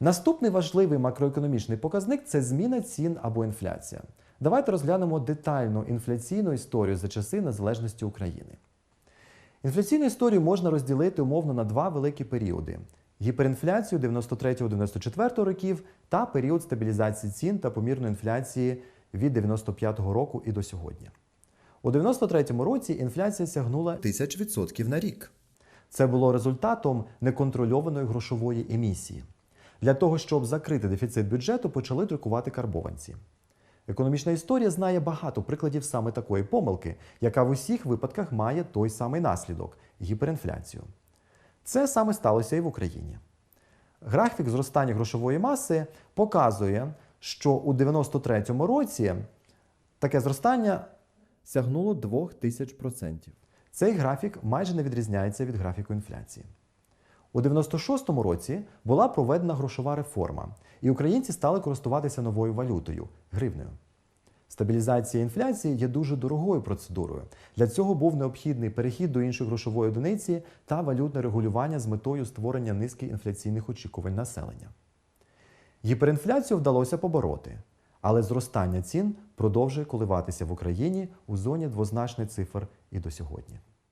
Наступний важливий макроекономічний показник це зміна цін або інфляція. Давайте розглянемо детальну інфляційну історію за часи незалежності України. Інфляційну історію можна розділити умовно на два великі періоди: гіперінфляцію 93-94 років та період стабілізації цін та помірної інфляції від 95-го року і до сьогодні. У 93-му році інфляція сягнула 1000% на рік. Це було результатом неконтрольованої грошової емісії. Для того, щоб закрити дефіцит бюджету, почали друкувати карбованці. Економічна історія знає багато прикладів саме такої помилки, яка в усіх випадках має той самий наслідок гіперінфляцію. Це саме сталося і в Україні. Графік зростання грошової маси показує, що у 93-му році таке зростання сягнуло 2000%. Цей графік майже не відрізняється від графіку інфляції. У 96-му році була проведена грошова реформа, і українці стали користуватися новою валютою гривнею. Стабілізація інфляції є дуже дорогою процедурою. Для цього був необхідний перехід до іншої грошової одиниці та валютне регулювання з метою створення низки інфляційних очікувань населення. Гіперінфляцію вдалося побороти, але зростання цін продовжує коливатися в Україні у зоні двозначних цифр і до сьогодні.